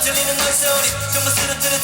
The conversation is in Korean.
들리는 널 소리 정말 쓰러뜨는